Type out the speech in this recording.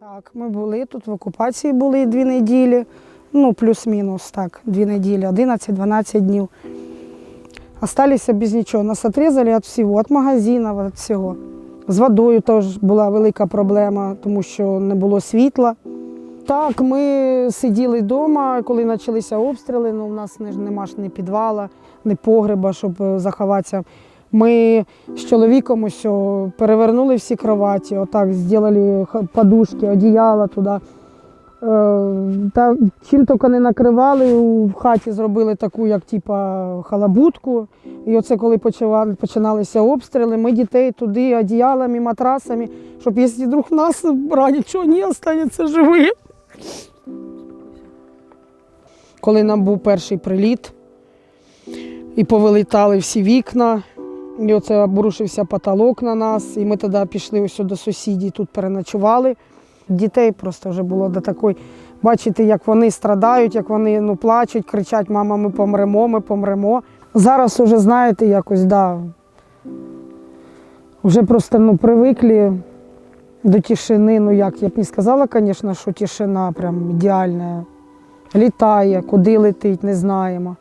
Так, ми були тут в окупації були дві неділі, ну плюс-мінус так, дві неділі, 11-12 днів. Осталися без нічого. Нас отрізали від всього, від магазину, від всього. З водою теж була велика проблема, тому що не було світла. Так, ми сиділи вдома, коли почалися обстріли, ну, у нас не, нема ж ні підвала, ні погреба, щоб е, заховатися. Ми з чоловіком ось перевернули всі кроваті, отак зробили подушки, одіяла туди. Е, Та чим тільки не накривали, в хаті зробили таку, як типа халабутку. І оце коли починалися обстріли, ми дітей туди одіялами, матрасами, щоб якщо вдруг нас раді чого не останеться живим. Коли нам був перший приліт, і повилітали всі вікна, і оце обрушився потолок на нас, і ми тоді пішли ось до сусідів, тут переночували. Дітей просто вже було до такої. Бачити, як вони страдають, як вони ну, плачуть, кричать, мама, ми помремо, ми помремо. Зараз вже, знаєте, якось, да, вже просто ну, привикли до тишини. Ну як, я б не сказала, звісно, що тишина прям ідеальна. Літає, куди летить, не знаємо.